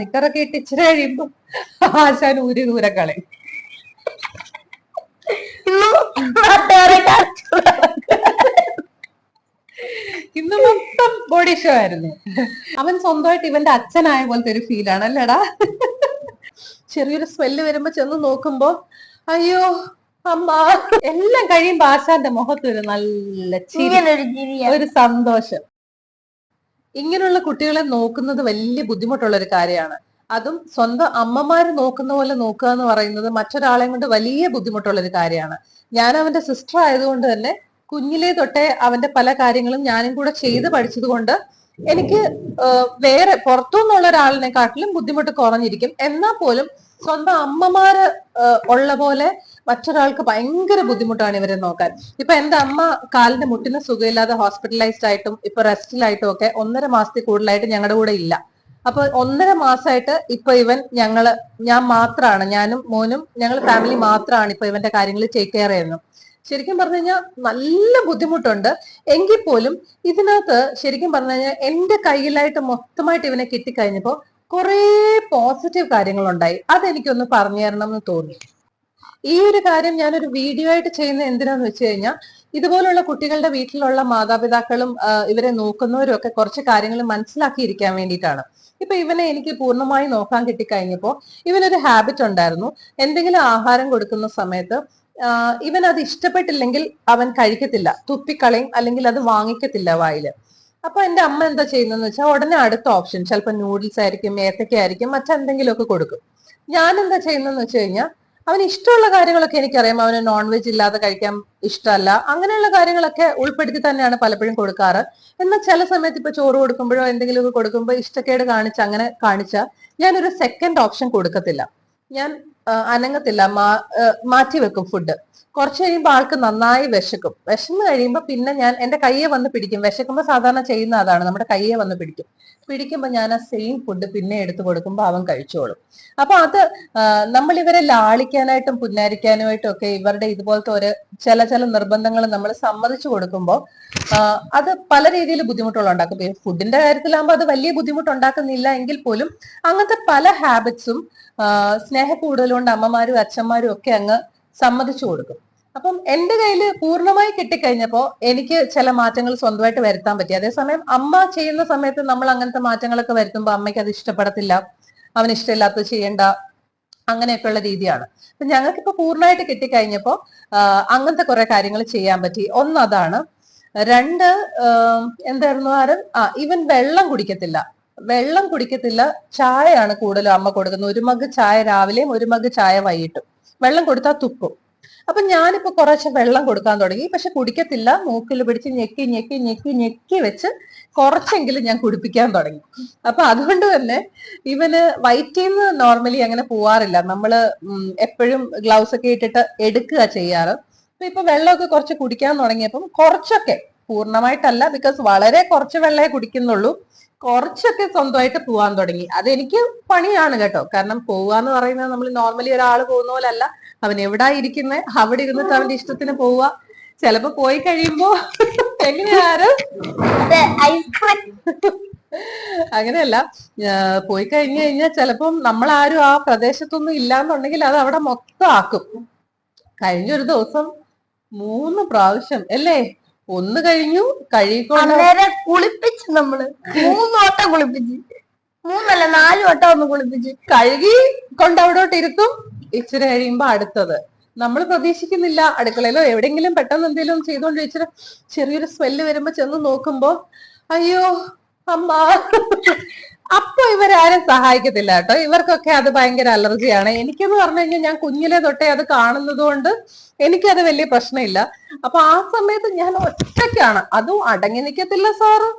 നിക്കറൊക്കെ ഇട്ട് ഇച്ചിരി കഴിയുമ്പോ ആശാൻ ഊരി ദൂരെ കളയും. ഇന്നും മൊത്തം ബോഡി ഷോ ആയിരുന്നു. അവൻ സ്വന്തമായിട്ട് ഇവന്റെ അച്ഛനായ പോലത്തെ ഒരു ഫീൽ ആണ് അല്ലേടാ? ചെറിയൊരു സ്മെല്ല് വരുമ്പോ ചെന്ന് നോക്കുമ്പോ അയ്യോ അമ്മ. എല്ലാം കഴിയുമ്പോ ആശാന്റെ മുഖത്ത് ഒരു നല്ല ചിരി ഒരു സന്തോഷം. ഇങ്ങനെയുള്ള കുട്ടികളെ നോക്കുന്നത് വലിയ ബുദ്ധിമുട്ടുള്ള ഒരു കാര്യമാണ്. അതും സ്വന്തം അമ്മമാര് നോക്കുന്ന പോലെ നോക്കുക എന്ന് പറയുന്നത് മറ്റൊരാളെ കൊണ്ട് വലിയ ബുദ്ധിമുട്ടുള്ള ഒരു കാര്യമാണ്. ഞാൻ അവന്റെ സിസ്റ്റർ ആയതുകൊണ്ട് തന്നെ കുഞ്ഞിലേ തൊട്ടേ അവന്റെ പല കാര്യങ്ങളും ഞാനും കൂടെ ചെയ്ത് പഠിച്ചത് കൊണ്ട് എനിക്ക് വേറെ പുറത്തുനിന്നുള്ള ഒരാളിനെക്കാട്ടിലും ബുദ്ധിമുട്ട് കുറഞ്ഞിരിക്കും. എന്നാൽ പോലും സ്വന്തം അമ്മമാര് ഉള്ള പോലെ മറ്റൊരാൾക്ക് ഭയങ്കര ബുദ്ധിമുട്ടാണ് ഇവരെ നോക്കാൻ. ഇപ്പൊ എന്റെ അമ്മ കാലിന്റെ മുട്ടിന് സുഖമില്ലാതെ ഹോസ്പിറ്റലൈസ്ഡ് ആയിട്ടും ഇപ്പൊ റെസ്റ്റിലായിട്ടും ഒക്കെ ഒന്നര മാസത്തിൽ കൂടുതലായിട്ട് ഞങ്ങളുടെ കൂടെ ഇല്ല. അപ്പൊ ഒന്നര മാസമായിട്ട് ഇപ്പൊ ഇവൻ ഞങ്ങൾ ഞാൻ മാത്രമാണ് ഞാനും മോനും ഞങ്ങൾ ഫാമിലി മാത്രമാണ് ഇപ്പൊ ഇവന്റെ കാര്യങ്ങൾ ടേക്ക് കെയർ ചെയ്യുന്നത്. ശരിക്കും പറഞ്ഞു കഴിഞ്ഞാൽ നല്ല ബുദ്ധിമുട്ടുണ്ട്. എങ്കിൽ പോലും ഇതിനകത്ത് ശരിക്കും പറഞ്ഞു കഴിഞ്ഞാൽ എന്റെ കയ്യിലായിട്ട് മൊത്തമായിട്ട് ഇവനെ കിട്ടിക്കഴിഞ്ഞപ്പോ കുറേ പോസിറ്റീവ് കാര്യങ്ങളുണ്ടായി. അതെനിക്കൊന്ന് പറഞ്ഞു തരണം എന്ന് തോന്നി. ഈ ഒരു കാര്യം ഞാനൊരു വീഡിയോ ആയിട്ട് ചെയ്യുന്ന എന്തിനാന്ന് വെച്ച് കഴിഞ്ഞാൽ ഇതുപോലുള്ള കുട്ടികളുടെ വീട്ടിലുള്ള മാതാപിതാക്കളും ഇവരെ നോക്കുന്നവരും ഒക്കെ കുറച്ച് കാര്യങ്ങൾ മനസ്സിലാക്കിയിരിക്കാൻ വേണ്ടിയിട്ടാണ്. ഇപ്പൊ ഇവനെ എനിക്ക് പൂർണമായി നോക്കാൻ കിട്ടിക്കഴിഞ്ഞപ്പോ ഇവനൊരു ഹാബിറ്റ് ഉണ്ടായിരുന്നു. എന്തെങ്കിലും ആഹാരം കൊടുക്കുന്ന സമയത്ത് ഇവൻ അത് ഇഷ്ടപ്പെട്ടില്ലെങ്കിൽ അവൻ കഴിക്കത്തില്ല. തുപ്പിക്കളയും അല്ലെങ്കിൽ അത് വാങ്ങിക്കത്തില്ല വായിൽ. അപ്പൊ എന്റെ അമ്മ എന്താ ചെയ്യുന്നതെന്ന് വെച്ചാൽ ഉടനെ അടുത്ത ഓപ്ഷൻ ചിലപ്പോൾ നൂഡിൽസ് ആയിരിക്കും ഏത്തക്ക ആയിരിക്കും മറ്റെന്തെങ്കിലുമൊക്കെ കൊടുക്കും. ഞാൻ എന്താ ചെയ്യുന്നതെന്ന് വെച്ച് കഴിഞ്ഞാൽ അവന് ഇഷ്ടമുള്ള കാര്യങ്ങളൊക്കെ എനിക്കറിയാം. അവന് നോൺ വെജ് ഇല്ലാതെ കഴിക്കാൻ ഇഷ്ടമല്ല. അങ്ങനെയുള്ള കാര്യങ്ങളൊക്കെ ഉൾപ്പെടുത്തി തന്നെയാണ് പലപ്പോഴും കൊടുക്കാറ്. എന്നാൽ ചില സമയത്ത് ഇപ്പൊ ചോറ് കൊടുക്കുമ്പോഴോ എന്തെങ്കിലുമൊക്കെ കൊടുക്കുമ്പോൾ ഇഷ്ടക്കേട് കാണിച്ച് അങ്ങനെ കാണിച്ചാൽ ഞാനൊരു സെക്കൻഡ് ഓപ്ഷൻ കൊടുക്കത്തില്ല. ഞാൻ അനങ്ങത്തില്ല. മാ- മാറ്റി വെക്കും ഫുഡ് കുറച്ച് കഴിയുമ്പോൾ ആൾക്ക് നന്നായി വിശക്കും. വിശന്ന് കഴിയുമ്പോൾ പിന്നെ ഞാൻ എന്റെ കയ്യെ വന്ന് പിടിക്കും. വിശക്കുമ്പോൾ സാധാരണ ചെയ്യുന്ന അതാണ്. നമ്മുടെ കയ്യെ വന്ന് പിടിക്കും. പിടിക്കുമ്പോൾ ഞാൻ ആ സെയിം ഫുഡ് പിന്നെ എടുത്തു കൊടുക്കുമ്പോൾ അവൻ കഴിച്ചോളും. അപ്പൊ അത് നമ്മൾ ഇവരെ ലാളിക്കാനായിട്ടും പുന്നാരിക്കാനുമായിട്ടും ഒക്കെ ഇവരുടെ ഇതുപോലത്തെ ഒരു ചില ചില നിർബന്ധങ്ങൾ നമ്മൾ സമ്മതിച്ചു കൊടുക്കുമ്പോൾ അത് പല രീതിയിൽ ബുദ്ധിമുട്ടുകൾ ഉണ്ടാക്കും. ഫുഡിന്റെ കാര്യത്തിലാകുമ്പോൾ അത് വലിയ ബുദ്ധിമുട്ടുണ്ടാക്കുന്നില്ല എങ്കിൽ പോലും അങ്ങനത്തെ പല ഹാബിറ്റ്സും സ്നേഹ കൂടുതലുകൊണ്ട് അമ്മമാരും അച്ഛന്മാരും ഒക്കെ അങ്ങ് സമ്മതിച്ചു കൊടുക്കും. അപ്പം എന്റെ കയ്യിൽ പൂർണമായി കിട്ടിക്കഴിഞ്ഞപ്പോ എനിക്ക് ചില മാറ്റങ്ങൾ സ്വന്തമായിട്ട് വരുത്താൻ പറ്റി. അതേസമയം അമ്മ ചെയ്യുന്ന സമയത്ത് നമ്മൾ അങ്ങനത്തെ മാറ്റങ്ങളൊക്കെ വരുത്തുമ്പോൾ അമ്മയ്ക്ക് അത് ഇഷ്ടപ്പെടത്തില്ല. അവൻ ഇഷ്ടമില്ലാത്തത് ചെയ്യണ്ട. അങ്ങനെയൊക്കെയുള്ള രീതിയാണ്. അപ്പൊ ഞങ്ങൾക്കിപ്പോ പൂർണമായിട്ട് കിട്ടിക്കഴിഞ്ഞപ്പോ അങ്ങനത്തെ കുറെ കാര്യങ്ങൾ ചെയ്യാൻ പറ്റി. ഒന്ന് അതാണ് രണ്ട് എന്തായിരുന്നു ആരും? ആ ഇവൻ വെള്ളം കുടിക്കത്തില്ല. വെള്ളം കുടിക്കത്തില്ല ചായയാണ് കൂടുതലും അമ്മ കൊടുക്കുന്നത്. ഒരു മഗ് ചായ രാവിലെയും ഒരു മഗ് ചായ വൈകിട്ടും. വെള്ളം കൊടുത്താൽ തുപ്പും. അപ്പൊ ഞാനിപ്പോ കുറച്ച് വെള്ളം കൊടുക്കാൻ തുടങ്ങി. പക്ഷെ കുടിക്കത്തില്ല. മൂക്കിൽ പിടിച്ച് ഞെക്കി ഞെക്കി ഞെക്കി ഞെക്കി വെച്ച് കുറച്ചെങ്കിലും ഞാൻ കുടിപ്പിക്കാൻ തുടങ്ങി. അപ്പൊ അതുകൊണ്ട് തന്നെ ഇവന് വയറ്റിൽ നിന്ന് നോർമലി അങ്ങനെ പോവാറില്ല. നമ്മൾ എപ്പോഴും ഗ്ലൗസ് ഒക്കെ ഇട്ടിട്ട് എടുക്കുക ചെയ്യാറ്. അപ്പൊ ഇപ്പൊ വെള്ളമൊക്കെ കുറച്ച് കുടിക്കാൻ തുടങ്ങിയപ്പം കുറച്ചൊക്കെ പൂർണമായിട്ടല്ല ബിക്കോസ് വളരെ കുറച്ച് വെള്ളമേ കുടിക്കുന്നുള്ളൂ. കുറച്ചൊക്കെ സ്വന്തമായിട്ട് പോവാൻ തുടങ്ങി. അതെനിക്ക് പണിയാണ് കേട്ടോ. കാരണം പോവാന്ന് പറയുന്നത് നമ്മൾ നോർമലി ഒരാൾ പോകുന്ന പോലല്ല. അവൻ എവിടാ ഇരിക്കുന്നത് അവിടെ ഇരുന്നിട്ട് അവന്റെ ഇഷ്ടത്തിന് പോവുക ചിലപ്പോ പോയി കഴിയുമ്പോ എങ്ങനെയാണ് അങ്ങനെയല്ല. പോയി കഴിഞ്ഞു കഴിഞ്ഞാൽ ചിലപ്പം ആരും ആ പ്രദേശത്തൊന്നും ഇല്ലാന്നുണ്ടെങ്കിൽ അത് അവിടെ മൊത്തം ആക്കും. കഴിഞ്ഞൊരു ദിവസം മൂന്ന് പ്രാവശ്യം അല്ലേ? ഒന്ന് കഴിഞ്ഞു കഴുകിക്കൊണ്ട് അന്നേരം കുളിപ്പിച്ച് നമ്മൾ. മൂന്ന് വട്ടം കുളിപ്പിച്ച്. മൂന്നല്ല നാല് വട്ടം ഒന്ന് കുളിപ്പിച്ച്. കഴുകി കൊണ്ട് അവിടോട്ട് ഇരുത്തും. ഇച്ചിരി കഴിയുമ്പോ അടുത്തത്. നമ്മൾ പ്രതീക്ഷിക്കുന്നില്ല അടുക്കളയിലോ എവിടെയെങ്കിലും പെട്ടെന്ന് എന്തെങ്കിലും ചെയ്തോണ്ട് ഇച്ചിരി ചെറിയൊരു സ്മെല്ല് വരുമ്പോ ചെന്ന് നോക്കുമ്പോ അയ്യോ അമ്മ. അപ്പൊ ഇവരാരും സഹായിക്കത്തില്ല കേട്ടോ. ഇവർക്കൊക്കെ അത് ഭയങ്കര അലർജിയാണ്. എനിക്കെന്ന് പറഞ്ഞു കഴിഞ്ഞാൽ ഞാൻ കുഞ്ഞിലെ തൊട്ടേ അത് കാണുന്നത് കൊണ്ട് എനിക്കത് വലിയ പ്രശ്നമില്ല. അപ്പൊ ആ സമയത്ത് ഞാൻ ഒറ്റയ്ക്കാണ്. അതും അടങ്ങി നിൽക്കത്തില്ല സാറ്.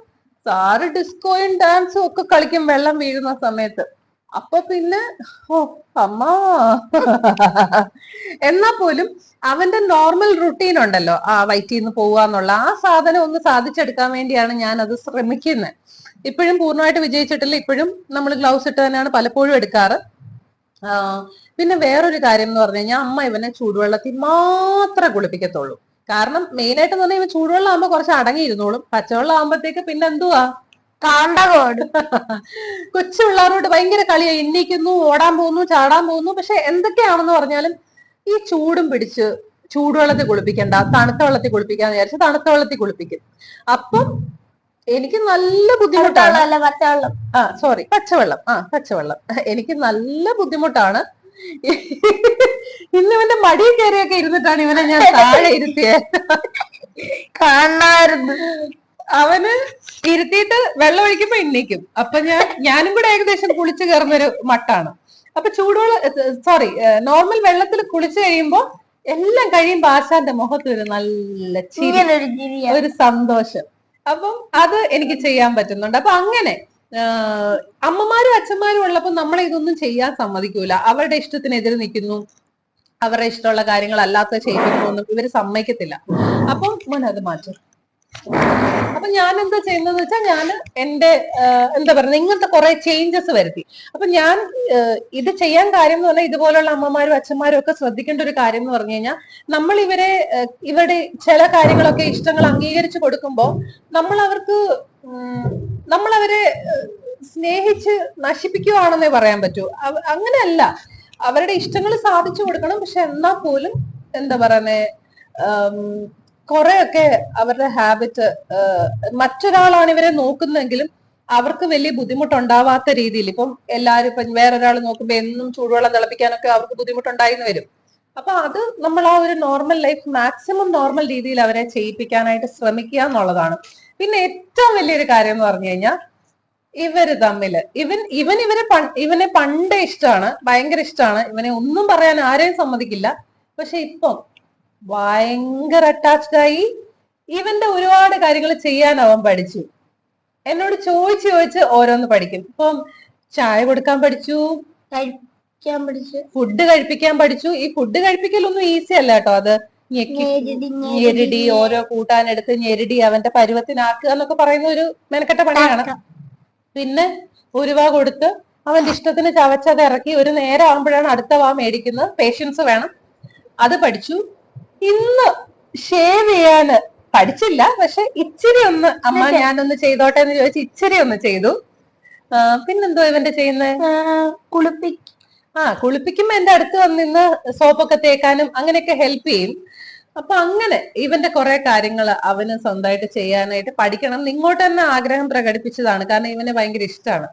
സാറ് ഡിസ്കോയും ഡാൻസും ഒക്കെ കളിക്കും വെള്ളം വീഴുന്ന സമയത്ത്. അപ്പൊ പിന്നെ ഓ അമ്മ. എന്നാ പോലും അവന്റെ നോർമൽ റുട്ടീൻ ഉണ്ടല്ലോ ആ വയറ്റിൽ നിന്ന് പോവാന്നുള്ള ആ സാധനം ഒന്ന് സാധിച്ചെടുക്കാൻ വേണ്ടിയാണ് ഞാൻ അത് ശ്രമിക്കുന്നത് ഇപ്പോഴും പൂർണമായിട്ട് വിജയിച്ചിട്ടില്ല ഇപ്പോഴും നമ്മൾ ഗ്ലൗസ് ഇട്ട് തന്നെയാണ് പലപ്പോഴും എടുക്കാറ്. പിന്നെ വേറൊരു കാര്യം എന്ന് പറഞ്ഞു കഴിഞ്ഞാൽ അമ്മ ഇവനെ ചൂടുവെള്ളത്തിൽ മാത്രം കുളിപ്പിക്കത്തുള്ളൂ. കാരണം മെയിനായിട്ട് പറഞ്ഞാൽ ഇവൻ ചൂടുവെള്ളം ആകുമ്പോൾ കുറച്ച് അടങ്ങിയിരുന്നോളും. പച്ചവെള്ളം ആകുമ്പോഴത്തേക്ക് പിന്നെ എന്തുവാ? കാണ്ടകോട്. കൊച്ചു പിള്ളേരോട് ഭയങ്കര കളിയായി എണ്ണിക്കുന്നു ഓടാൻ പോകുന്നു ചാടാൻ പോകുന്നു. പക്ഷെ എന്തൊക്കെയാണെന്ന് പറഞ്ഞാലും ഈ ചൂടും പിടിച്ച് ചൂടുവെള്ളത്തിൽ കുളിപ്പിക്കണ്ട തണുത്ത വെള്ളത്തിൽ കുളിപ്പിക്കാന്ന് വിചാരിച്ച് തണുത്ത വെള്ളത്തിൽ കുളിപ്പിക്കും. അപ്പം എനിക്ക് നല്ല ബുദ്ധിമുട്ടാണ്. ആ സോറി പച്ചവെള്ളം. ആ പച്ചവെള്ളം. എനിക്ക് നല്ല ബുദ്ധിമുട്ടാണ്. ഇന്ന് ഇവന്റെ മടിയിൽ കയറിയൊക്കെ ഇരുന്നിട്ടാണ് ഇവനെ ഞാൻ താഴെ ഇരുത്തിയത്. കാണാറുണ്ട് അവന് ഇരുത്തിയിട്ട് വെള്ളം ഒഴിക്കുമ്പോ എണ്ണിക്കും. അപ്പൊ ഞാൻ ഞാനും കൂടെ ഏകദേശം കുളിച്ചു കയറുന്നൊരു മട്ടാണ്. അപ്പൊ ചൂടുവെള്ളം സോറി നോർമൽ വെള്ളത്തിൽ കുളിച്ചു കഴിയുമ്പോ എല്ലാം കഴിയുമ്പോ ആശാന്റെ മുഖത്ത് ഒരു നല്ല ചിരി ഒരു സന്തോഷം. അപ്പം അത് എനിക്ക് ചെയ്യാൻ പറ്റുന്നുണ്ട്. അപ്പൊ അങ്ങനെ അമ്മമാരും അച്ഛന്മാരും ഉള്ളപ്പോ നമ്മളെ ഇതൊന്നും ചെയ്യാൻ സമ്മതിക്കൂല. അവരുടെ ഇഷ്ടത്തിനെതിരെ നിൽക്കുന്നു. അവരുടെ ഇഷ്ടമുള്ള കാര്യങ്ങൾ അല്ലാത്ത ചെയ്യുന്നു ഇവർ സമ്മതിക്കത്തില്ല. അപ്പം അത് മാറ്റും. ഞാൻ എന്താ ചെയ്യുന്നത് വെച്ചാൽ ഞാൻ എന്റെ എന്താ പറയുക ഇങ്ങനത്തെ കുറെ ചേഞ്ചസ് വരുത്തി. അപ്പൊ ഞാൻ ഇത് ചെയ്യാൻ കാര്യം എന്ന് പറഞ്ഞാൽ ഇതുപോലുള്ള അമ്മമാരും അച്ഛന്മാരും ഒക്കെ ശ്രദ്ധിക്കേണ്ട ഒരു കാര്യം എന്ന് പറഞ്ഞു കഴിഞ്ഞാൽ നമ്മൾ ഇവരെ ഇവരുടെ ചില കാര്യങ്ങളൊക്കെ ഇഷ്ടങ്ങൾ അംഗീകരിച്ചു കൊടുക്കുമ്പോൾ നമ്മൾ അവർക്ക് നമ്മൾ അവരെ സ്നേഹിച്ച് നശിപ്പിക്കുവാണെന്നേ പറയാൻ പറ്റൂ. അങ്ങനെയല്ല. അവരുടെ ഇഷ്ടങ്ങൾ സാധിച്ചു കൊടുക്കണം. പക്ഷെ എന്നാൽ പോലും എന്താ പറയുന്നേ കുറെയൊക്കെ അവരുടെ ഹാബിറ്റ് മറ്റൊരാളാണ് ഇവരെ നോക്കുന്നതെങ്കിലും അവർക്ക് വലിയ ബുദ്ധിമുട്ടുണ്ടാവാത്ത രീതിയിൽ ഇപ്പം എല്ലാരും ഇപ്പം വേറൊരാൾ നോക്കുമ്പോ എന്നും ചൂടുവെള്ളം തിളപ്പിക്കാനൊക്കെ അവർക്ക് ബുദ്ധിമുട്ടുണ്ടായിന്ന് വരും. അപ്പൊ അത് നമ്മൾ ആ ഒരു നോർമൽ ലൈഫ് മാക്സിമം നോർമൽ രീതിയിൽ അവരെ ചെയ്യിപ്പിക്കാനായിട്ട് ശ്രമിക്കുക എന്നുള്ളതാണ്. പിന്നെ ഏറ്റവും വലിയൊരു കാര്യം എന്ന് പറഞ്ഞു കഴിഞ്ഞാൽ ഇവർ തമ്മിൽ. ഇവൻ ഇവൻ ഇവരെ ഇവനെ പണ്ടേ ഇഷ്ടമാണ് ഭയങ്കര ഇഷ്ടമാണ് ഇവനെ ഒന്നും പറയാൻ ആരെയും സമ്മതിക്കില്ല. പക്ഷെ ഇപ്പം ഭയങ്കര അറ്റാച്ച്ഡ് ആയി. ഇവന്റെ ഒരുപാട് കാര്യങ്ങൾ ചെയ്യാൻ അവൻ പഠിച്ചു. എന്നോട് ചോദിച്ച് ചോദിച്ച് ഓരോന്ന് പഠിക്കും. ഇപ്പം ചായ കൊടുക്കാൻ പഠിച്ചു. കഴിക്കാൻ പഠിച്ചു. ഫുഡ് കഴിപ്പിക്കാൻ പഠിച്ചു. ഈ ഫുഡ് കഴിപ്പിക്കലൊന്നും ഈസി അല്ല കേട്ടോ. അത് ഞെരടി ഓരോ കൂട്ടാനെടുത്ത് ഞെരടി അവന്റെ പരുവത്തിനാക്കുക എന്നൊക്കെ പറയുന്ന ഒരു മെനക്കെട്ട പണിയാണ്. പിന്നെ ഒരു വാ കൊടുത്ത് അവന്റെ ഇഷ്ടത്തിന് ചവച്ചത് ഇറക്കി ഒരു നേരം ആകുമ്പോഴാണ് അടുത്ത വാ മേടിക്കുന്നത്. പേഷ്യൻസ് വേണം. അത് പഠിച്ചു. ഇന്ന് ഷേവ് ചെയ്യാന് പഠിച്ചില്ല. പക്ഷെ ഇച്ചിരി ഒന്ന് അമ്മ ഞാനൊന്ന് ചെയ്തോട്ടെ എന്ന് ചോദിച്ച് ഇച്ചിരി ഒന്ന് ചെയ്തു. പിന്നെന്തോ ഇവന്റെ ചെയ്യുന്നത് കുളിപ്പി ആ കുളിപ്പിക്കുമ്പോ എന്റെ അടുത്ത് വന്നിന്ന് സോപ്പൊക്കെ തേക്കാനും അങ്ങനെയൊക്കെ ഹെൽപ്പ് ചെയ്യും. അപ്പൊ അങ്ങനെ ഇവന്റെ കുറെ കാര്യങ്ങൾ അവന് സ്വന്തമായിട്ട് ചെയ്യാനായിട്ട് പഠിക്കണം എന്ന് ഇങ്ങോട്ട് തന്നെ ആഗ്രഹം പ്രകടിപ്പിച്ചതാണ്. കാരണം ഇവന് ഭയങ്കര ഇഷ്ടമാണ്.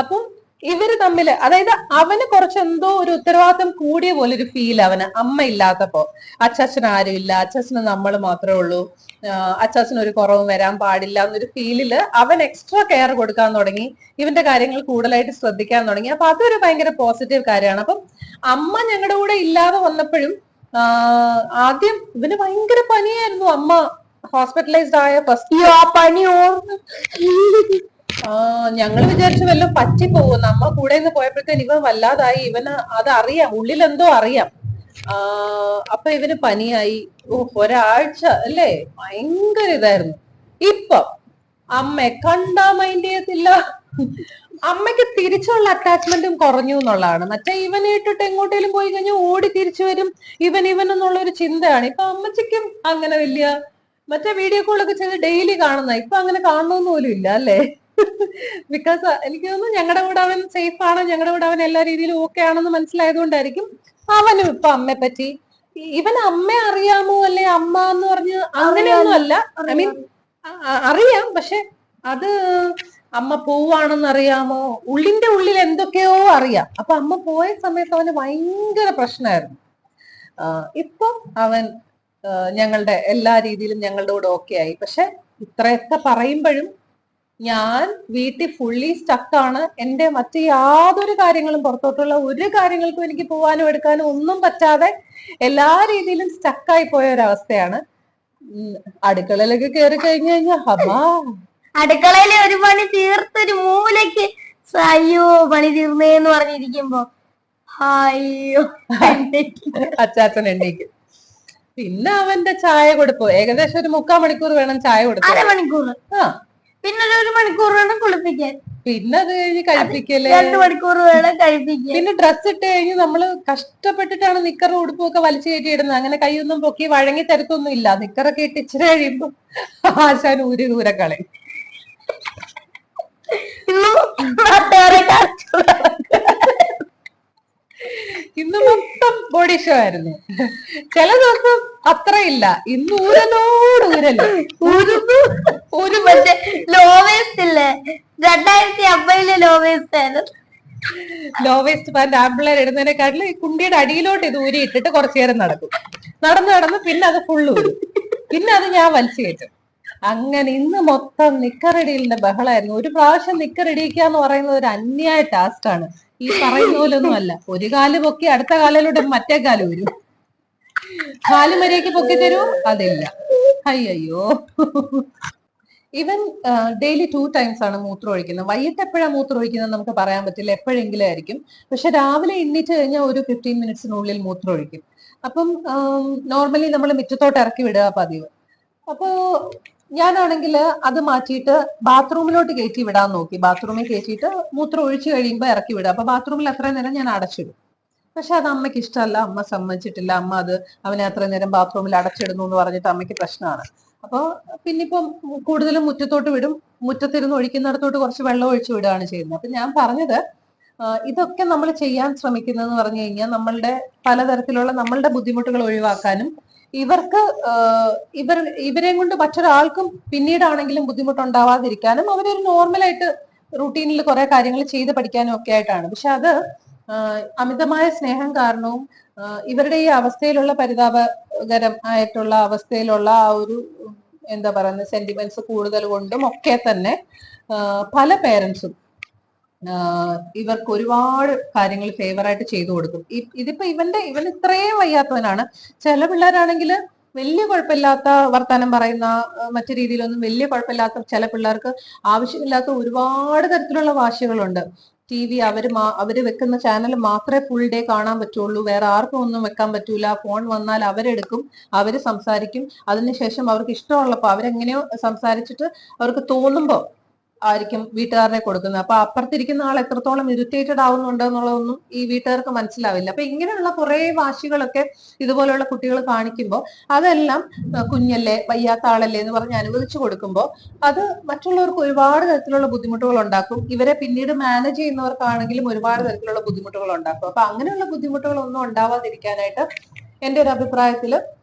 അപ്പം ഇവർ തമ്മിൽ അതായത് അവന് കുറച്ച് എന്തോ ഒരു ഉത്തരവാദിത്തം കൂടിയ പോലെ ഒരു ഫീൽ അവന്. അമ്മ ഇല്ലാത്തപ്പോ. അച്ചാച്ചൻ ആരും ഇല്ല. അച്ചാച്ചന് നമ്മൾ മാത്രമേ ഉള്ളൂ. അച്ചാച്ചന് ഒരു കുറവും വരാൻ പാടില്ല എന്നൊരു ഫീലിൽ അവൻ എക്സ്ട്രാ കെയർ കൊടുക്കാൻ തുടങ്ങി. ഇവന്റെ കാര്യങ്ങൾ കൂടുതലായിട്ട് ശ്രദ്ധിക്കാൻ തുടങ്ങി. അപ്പൊ അതൊരു ഭയങ്കര പോസിറ്റീവ് കാര്യമാണ്. അപ്പം അമ്മ ഞങ്ങളുടെ കൂടെ ഇല്ലാതെ വന്നപ്പോഴും ആദ്യം ഇവന് ഭയങ്കര പനിയായിരുന്നു. അമ്മ ഹോസ്പിറ്റലൈസ്ഡ് ആയ ഫസ്റ്റ് പനി ഓർന്ന് ആ ഞങ്ങൾ വിചാരിച്ചു വല്ലതും പറ്റി പോകും നമ്മ കൂടെ നിന്ന് പോയപ്പോഴത്തേന് ഇവൻ വല്ലാതായി. ഇവന് അത് അറിയാം. ഉള്ളിൽ എന്തോ അറിയാം അപ്പൊ ഇവന് പനിയായി. ഒരാഴ്ച അല്ലേ? ഭയങ്കര ഇതായിരുന്നു. ഇപ്പൊ അമ്മ കണ്ടാ മൈൻഡ് ചെയ്യത്തില്ല. അമ്മയ്ക്ക് തിരിച്ചുള്ള അറ്റാച്ച്മെന്റും കുറഞ്ഞു എന്നുള്ളതാണ്. മറ്റേ ഇവനെ ഇട്ടിട്ട് എങ്ങോട്ടേലും പോയി കഴിഞ്ഞാൽ ഓടി തിരിച്ചു വരും. ഇവൻ ഇവൻ എന്നുള്ള ഒരു ചിന്തയാണ്. ഇപ്പൊ അമ്മച്ചിക്കും അങ്ങനെ വലിയ മറ്റേ വീഡിയോ കോളൊക്കെ ചെയ്ത് ഡെയിലി കാണുന്ന ഇപ്പൊ അങ്ങനെ കാണണമെന്ന് പോലും ഇല്ല അല്ലേ? ബിക്കോസ് എനിക്ക് തോന്നുന്നു ഞങ്ങളുടെ കൂടെ അവൻ സേഫ് ആണ്. ഞങ്ങളുടെ കൂടെ അവൻ എല്ലാ രീതിയിലും ഓക്കെ ആണെന്ന് മനസ്സിലായതുകൊണ്ടായിരിക്കും അവനും ഇപ്പൊ അമ്മയെ പറ്റി ഇവൻ അമ്മ അറിയാമോ അല്ലെ? അമ്മ എന്ന് പറഞ്ഞ് അങ്ങനെയൊന്നും അല്ല ഐ മീൻ അറിയാം. പക്ഷെ അത് അമ്മ പോവാണെന്ന് അറിയാമോ? ഉള്ളിന്റെ ഉള്ളിൽ എന്തൊക്കെയോ അറിയാം. അപ്പൊ അമ്മ പോയ സമയത്ത് അവന് ഭയങ്കര പ്രശ്നമായിരുന്നു ഇപ്പം അവൻ ഞങ്ങളുടെ എല്ലാ രീതിയിലും ഞങ്ങളുടെ കൂടെ ഓക്കെ ആയി. പക്ഷെ ഇത്രയൊക്കെ പറയുമ്പോഴും ഞാൻ വീട്ടിൽ ഫുള്ളി സ്റ്റക്കാണ് എന്റെ മറ്റ് യാതൊരു കാര്യങ്ങളും പുറത്തോട്ടുള്ള ഒരു കാര്യങ്ങൾക്കും എനിക്ക് പോവാനും എടുക്കാനും ഒന്നും പറ്റാതെ എല്ലാ രീതിയിലും സ്റ്റക്കായി പോയ ഒരവസ്ഥയാണ് അടുക്കളയിലൊക്കെ കയറി കഴിഞ്ഞു കഴിഞ്ഞാൽ ഹബാ. അടുക്കളയിലെ ഒരു പണി തീർത്തൊരു മൂലയ്ക്ക് അയ്യോ പണി തീർന്നേന്ന് പറഞ്ഞിരിക്കുമ്പോ അയ്യോ അച്ചാച്ചൻ എണ്ണീക്ക്. പിന്നെ അവന്റെ ചായ കൊടുപ്പോ. ഏകദേശം ഒരു മുക്കാൽ മണിക്കൂർ വേണം ചായ കൊടുക്കാൻ. അരമണിക്കൂർ. ആ. പിന്നെ ഒരു മണിക്കൂർ വേണം കുളിപ്പിക്കാൻ. പിന്നെ അത് കഴിഞ്ഞ് കഴിപ്പിക്കല്ലേ? രണ്ട് മണിക്കൂർ വേണം കഴിപ്പിക്കാൻ. പിന്നെ ഡ്രസ് ഇട്ട് കഴിഞ്ഞ് നമ്മൾ കഷ്ടപ്പെട്ടിട്ടാണ് നിക്കറും ഉടുപ്പും ഒക്കെ വലിച്ചു കയറ്റി ഇടുന്നത് അങ്ങനെ കൈയൊന്നും പൊക്കി വഴങ്ങി തരത്തൊന്നും ഇല്ല. നിക്കറൊക്കെ ഇട്ട് ഇച്ചിരി കഴിയുമ്പോ ആശാൻ ഊര് ദൂരെ കളയും. ഇന്നും മൊത്തം ബോഡി ഷോ ആയിരുന്നു. ചില ദിവസം അത്രയില്ല. ഇന്ന് ഊരലോട് ഊരൽ. ഊരുന്നു. ഒരു മറ്റേ ലോവേസ്റ്റ് ഇല്ലേ രണ്ടായിരത്തി അമ്പതിലെ ലോവേസ്റ്റ് ആയിരുന്നു. ലോ വേസ്റ്റ് പാന്റ് ആമ്പിളർ ഇടുന്നതിനെക്കാട്ടിലും ഈ കുണ്ടിയുടെ അടിയിലോട്ട് ഇത് ഊരി ഇട്ടിട്ട് കുറച്ചു നേരം നടക്കും. നടന്നു നടന്ന് പിന്നെ അത് ഫുള്ള് ഊരും. പിന്നെ അത് ഞാൻ വലിച്ചു കയറ്റും അങ്ങനെ ഇന്ന് മൊത്തം നിക്കറടിയിലിന്റെ ബഹളായിരുന്നു. ഒരു പ്രാവശ്യം നിക്കറടിക്കുക എന്ന് പറയുന്നത് ഒരു അന്യായ ടാസ്ക് ആണ്. ഈ പറയുന്ന പോലൊന്നും അല്ല. ഒരു കാൽ പൊക്കി അടുത്ത കാലിലൂടെ മറ്റേ കാൽ വരും കാൽ പൊക്കി തരുമോ അതില്ല. അയ്യോ ഇവൻ ഡെയിലി ടു ടൈംസ് ആണ് മൂത്രം ഒഴിക്കുന്നത്. വൈകിട്ട് എപ്പോഴാണ് മൂത്രം ഒഴിക്കുന്നത് നമുക്ക് പറയാൻ പറ്റില്ല. എപ്പോഴെങ്കിലും ആയിരിക്കും. പക്ഷെ രാവിലെ എണ്ണീറ്റ് കഴിഞ്ഞാൽ ഒരു ഫിഫ്റ്റീൻ മിനിറ്റ്സിനുള്ളിൽ മൂത്രം ഒഴിക്കും. അപ്പം നോർമലി നമ്മൾ മിറ്റത്തോട്ട് ഇറക്കി വിടുക പതിവ്. അപ്പോ ഞാനാണെങ്കിൽ അത് മാറ്റിയിട്ട് ബാത്റൂമിലോട്ട് കയറ്റി വിടാൻ നോക്കി. ബാത്റൂമിൽ കയറ്റിയിട്ട് മൂത്രം ഒഴിച്ചു കഴിയുമ്പോൾ ഇറക്കി വിടുക. അപ്പൊ ബാത്റൂമിൽ അത്രയും നേരം ഞാൻ അടച്ചിടും. പക്ഷെ അത് അമ്മയ്ക്ക് ഇഷ്ടമല്ല. അമ്മ സമ്മതിച്ചിട്ടില്ല. അമ്മ അത് അവനെ അത്രയും നേരം ബാത്റൂമിൽ അടച്ചിടുന്നു എന്ന് പറഞ്ഞിട്ട് അമ്മയ്ക്ക് പ്രശ്നമാണ്. അപ്പോൾ പിന്നിപ്പം കൂടുതലും മുറ്റത്തോട്ട് വിടും. മുറ്റത്തിരുന്ന് ഒഴിക്കുന്നിടത്തോട്ട് കുറച്ച് വെള്ളം ഒഴിച്ചു വിടുകയാണ് ചെയ്യുന്നത്. അപ്പൊ ഞാൻ പറഞ്ഞത് ഇതൊക്കെ നമ്മൾ ചെയ്യാൻ ശ്രമിക്കുന്നതെന്ന് പറഞ്ഞു കഴിഞ്ഞാൽ നമ്മളുടെ പലതരത്തിലുള്ള നമ്മളുടെ ബുദ്ധിമുട്ടുകൾ ഒഴിവാക്കാനും ഇവർക്ക് ഇവർ ഇവരെയും കൊണ്ട് മറ്റൊരാൾക്കും പിന്നീടാണെങ്കിലും ബുദ്ധിമുട്ടുണ്ടാവാതിരിക്കാനും അവരൊരു നോർമലായിട്ട് റൂട്ടീനിൽ കുറെ കാര്യങ്ങൾ ചെയ്ത് പഠിക്കാനും ഒക്കെ ആയിട്ടാണ്. പക്ഷെ അത് അമിതമായ സ്നേഹം കാരണവും ഇവരുടെ ഈ അവസ്ഥയിലുള്ള പരിതാപകരം ആയിട്ടുള്ള അവസ്ഥയിലുള്ള ആ ഒരു എന്താ പറയുന്നത് സെന്റിമെന്റ്സ് കൂടുതൽ കൊണ്ടും ഒക്കെ തന്നെ പല പേരൻസും ഇവർക്ക് ഒരുപാട് കാര്യങ്ങൾ ഫേവറായിട്ട് ചെയ്തു കൊടുക്കും. ഇതിപ്പോ ഇവന്റെ ഇവൻ ഇത്രയും വയ്യാത്തവനാണ്. ചില പിള്ളേരാണെങ്കിൽ വലിയ കുഴപ്പമില്ലാത്ത വർത്തമാനം പറയുന്ന മറ്റു രീതിയിലൊന്നും വലിയ കുഴപ്പമില്ലാത്ത ചില പിള്ളേർക്ക് ആവശ്യമില്ലാത്ത ഒരുപാട് തരത്തിലുള്ള വാശികളുണ്ട്. ടി വി അവർ അവർ വെക്കുന്ന ചാനൽ മാത്രമേ ഫുൾ ഡേ കാണാൻ പറ്റുള്ളൂ. വേറെ ആർക്കും ഒന്നും വെക്കാൻ പറ്റൂല. ഫോൺ വന്നാൽ അവരെടുക്കും അവർ സംസാരിക്കും. അതിനുശേഷം അവർക്ക് ഇഷ്ടമുള്ളപ്പോ അവരെങ്ങനെയോ സംസാരിച്ചിട്ട് അവർക്ക് തോന്നുമ്പോ ആയിരിക്കും വീട്ടുകാരനെ കൊടുക്കുന്നത്. അപ്പൊ അപ്പുറത്തിരിക്കുന്ന ആൾ എത്രത്തോളം ഇറിറ്റേറ്റഡ് ആവുന്നുണ്ട് എന്നുള്ളതൊന്നും ഈ വീട്ടുകാർക്ക് മനസ്സിലാവില്ല. അപ്പൊ ഇങ്ങനെയുള്ള കുറെ വാശികളൊക്കെ ഇതുപോലെയുള്ള കുട്ടികൾ കാണിക്കുമ്പോൾ അതെല്ലാം കുഞ്ഞല്ലേ വയ്യാത്ത ആളല്ലേ എന്ന് പറഞ്ഞ് അനുവദിച്ചു കൊടുക്കുമ്പോൾ അത് മറ്റുള്ളവർക്ക് ഒരുപാട് തരത്തിലുള്ള ബുദ്ധിമുട്ടുകൾ ഉണ്ടാക്കും. ഇവരെ പിന്നീട് മാനേജ് ചെയ്യുന്നവർക്കാണെങ്കിലും ഒരുപാട് തരത്തിലുള്ള ബുദ്ധിമുട്ടുകൾ ഉണ്ടാക്കും. അപ്പൊ അങ്ങനെയുള്ള ബുദ്ധിമുട്ടുകൾ ഒന്നും ഉണ്ടാവാതിരിക്കാനായിട്ട് എന്റെ ഒരു അഭിപ്രായത്തിൽ ആഹ്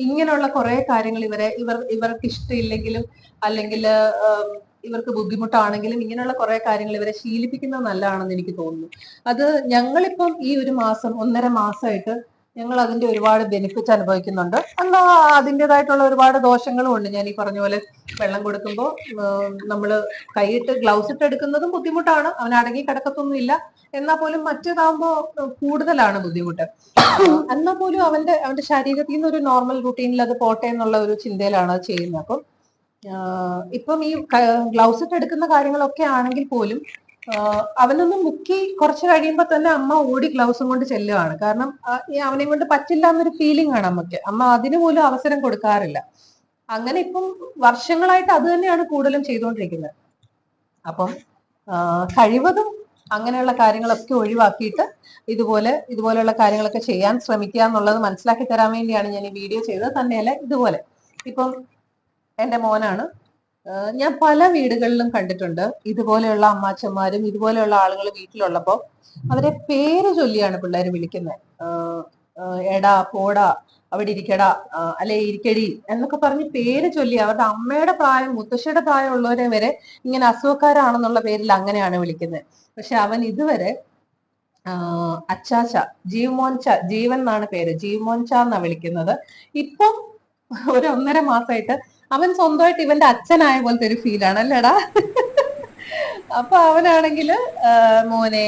ഇങ്ങനെയുള്ള കുറെ കാര്യങ്ങൾ ഇവരെ ഇവർ ഇവർക്ക് ഇഷ്ടമില്ലെങ്കിലും അല്ലെങ്കിൽ ഇവർക്ക് ബുദ്ധിമുട്ടാണെങ്കിലും ഇങ്ങനെയുള്ള കുറെ കാര്യങ്ങൾ ഇവരെ ശീലിപ്പിക്കുന്നത് നല്ലതാണെന്ന് എനിക്ക് തോന്നുന്നു. അത് ഞങ്ങളിപ്പം ഈ ഒരു മാസം ഒന്നര മാസമായിട്ട് ഞങ്ങൾ അതിന്റെ ഒരുപാട് ബെനിഫിറ്റ് അനുഭവിക്കുന്നുണ്ട്. എന്നാ അതിന്റെതായിട്ടുള്ള ഒരുപാട് ദോഷങ്ങളും ഉണ്ട്. ഞാൻ ഈ പറഞ്ഞ പോലെ വെള്ളം കൊടുക്കുമ്പോൾ നമ്മൾ കൈയിട്ട് ഗ്ലൗസ് ഇട്ട് എടുക്കുന്നതും ബുദ്ധിമുട്ടാണ്. അവൻ അടങ്ങി കിടക്കത്തൊന്നും ഇല്ല. എന്നാൽ പോലും മറ്റേതാവുമ്പോൾ കൂടുതലാണ് ബുദ്ധിമുട്ട്. എന്നാൽ പോലും അവന്റെ അവന്റെ ശരീരത്തിൽ നിന്ന് ഒരു നോർമൽ റുട്ടീനിൽ അത് പോട്ടെ എന്നുള്ള ഒരു ചിന്തയിലാണ് അത് ചെയ്യുന്നത്. അപ്പം ഇപ്പം ഈ ഗ്ലൗസ് ഇട്ട് എടുക്കുന്ന കാര്യങ്ങളൊക്കെ ആണെങ്കിൽ പോലും അവനൊന്ന് മുക്കി കുറച്ച് കഴിയുമ്പോൾ തന്നെ അമ്മ ഓടി ഗ്ലൗസും കൊണ്ട് ചെല്ലുകയാണ് കാരണം അവനെ കൊണ്ട് പറ്റില്ല എന്നൊരു ഫീലിംഗ് ആണ് അമ്മയ്ക്ക്. അമ്മ അതിനു പോലും അവസരം കൊടുക്കാറില്ല. അങ്ങനെ ഇപ്പം വർഷങ്ങളായിട്ട് അത് തന്നെയാണ് കൂടുതലും ചെയ്തുകൊണ്ടിരിക്കുന്നത്. അപ്പം കഴിവതും അങ്ങനെയുള്ള കാര്യങ്ങളൊക്കെ ഒഴിവാക്കിയിട്ട് ഇതുപോലെ ഇതുപോലെയുള്ള കാര്യങ്ങളൊക്കെ ചെയ്യാൻ ശ്രമിക്കുക എന്നുള്ളത് മനസ്സിലാക്കി തരാൻ വേണ്ടിയാണ് ഞാൻ ഈ വീഡിയോ ചെയ്തത്. തന്നെയല്ല ഇതുപോലെ. ഇപ്പം എന്റെ മോനാണ് ഞാൻ പല വീടുകളിലും കണ്ടിട്ടുണ്ട്. ഇതുപോലെയുള്ള അമ്മാച്ചന്മാരും ഇതുപോലെയുള്ള ആളുകൾ വീട്ടിലുള്ളപ്പോ അവരെ പേര് ചൊല്ലിയാണ് പിള്ളേർ വിളിക്കുന്നത്. എടാ പോടാ അവിടെ ഇരിക്കടാ അല്ലെ ഇരിക്കടി എന്നൊക്കെ പറഞ്ഞ് പേര് ചൊല്ലി അവരുടെ അമ്മയുടെ പ്രായം മുത്തശ്ശിയുടെ പ്രായമുള്ളവരെ വരെ ഇങ്ങനെ അസുഖക്കാരാണെന്നുള്ള പേരിൽ അങ്ങനെയാണ് വിളിക്കുന്നത്. പക്ഷെ അവൻ ഇതുവരെ അച്ചാച്ച ജീവമോൻച ജീവൻ എന്നാണ് പേര്. ജീവമോൻച എന്നാ വിളിക്കുന്നത്. ഇപ്പം ഒരു ഒന്നര മാസമായിട്ട് അവൻ സ്വന്തമായിട്ട് ഇവന്റെ അച്ഛനായ പോലത്തെ ഒരു ഫീലാണ് അല്ലേടാ? അപ്പൊ അവനാണെങ്കിൽ മോനെ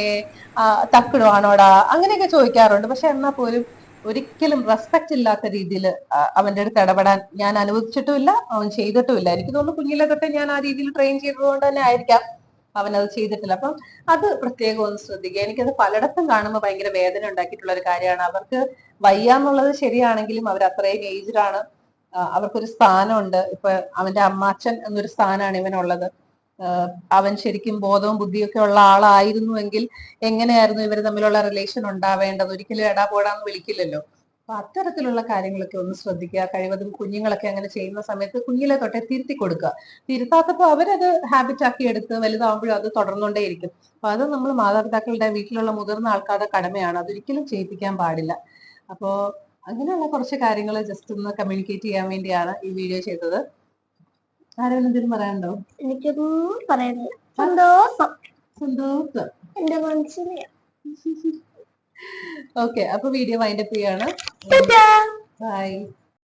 തക്കിടുവാണോടാ? അങ്ങനെയൊക്കെ ചോദിക്കാറുണ്ട്. പക്ഷെ എന്നാ പോലും ഒരിക്കലും റെസ്പെക്ട് ഇല്ലാത്ത രീതിയിൽ അവന്റെ അടുത്ത് ഇടപെടാൻ ഞാൻ അനുവദിച്ചിട്ടുമില്ല. അവൻ ചെയ്തിട്ടുമില്ല. എനിക്ക് തോന്നുന്നു കുഞ്ഞിലെ തൊട്ട് ഞാൻ ആ രീതിയിൽ ട്രെയിൻ ചെയ്തതുകൊണ്ട് തന്നെ ആയിരിക്കാം അവൻ അത് ചെയ്തിട്ടില്ല അപ്പം അത് പ്രത്യേകം ഒന്ന് ശ്രദ്ധിക്കുക. എനിക്കത് പലയിടത്തും കാണുമ്പോൾ ഭയങ്കര വേദന ഉണ്ടാക്കിയിട്ടുള്ള ഒരു കാര്യമാണ്. അവർക്ക് വയ്യാന്നുള്ളത് ശരിയാണെങ്കിലും അവർ അത്രയും ഏജ്ഡ് ആണ്. ആ, അവർക്കൊരു സ്ഥാനമുണ്ട്. ഇപ്പൊ അവന്റെ അമ്മാച്ചൻ എന്നൊരു സ്ഥാനമാണ് ഇവനുള്ളത്. അവൻ ശരിക്കും ബോധവും ബുദ്ധിയൊക്കെ ഉള്ള ആളായിരുന്നുവെങ്കിൽ എങ്ങനെയായിരുന്നു ഇവർ തമ്മിലുള്ള റിലേഷൻ ഉണ്ടാവേണ്ടത്? ഒരിക്കലും എടാ പോടാന്ന് വിളിക്കില്ലല്ലോ. അപ്പൊ അത്തരത്തിലുള്ള കാര്യങ്ങളൊക്കെ ഒന്ന് ശ്രദ്ധിക്കുക. കഴിവതും കുഞ്ഞുങ്ങളൊക്കെ അങ്ങനെ ചെയ്യുന്ന സമയത്ത് കുഞ്ഞിലെ തൊട്ടേ തിരുത്തി കൊടുക്കുക. തിരുത്താത്തപ്പോ അവരത് ഹാബിറ്റ് ആക്കി എടുത്ത് വലുതാവുമ്പോഴും അത് തുടർന്നുകൊണ്ടേയിരിക്കും. അപ്പൊ അത് നമ്മൾ മാതാപിതാക്കളുടെ വീട്ടിലുള്ള മുതിർന്ന ആൾക്കാരുടെ കടമയാണ്. അതൊരിക്കലും ചെയ്യിപ്പിക്കാൻ പാടില്ല. അപ്പോ അങ്ങനെയുള്ള കുറച്ച് കാര്യങ്ങൾ ജസ്റ്റ് ഒന്ന് കമ്മ്യൂണിക്കേറ്റ് ചെയ്യാൻ വേണ്ടിയാണ് ഈ വീഡിയോ ചെയ്തത്. ആരെങ്കിലും എന്തെങ്കിലും പറയാനുണ്ടോ? എനിക്കൊന്നും പറയുന്നില്ല സന്തോഷം. സന്തോഷം. എന്റെ മനസ്സിന്. ഓക്കെ അപ്പൊ വീഡിയോ വൈൻഡപ്പ് ചെയ്യാണ്. ബൈ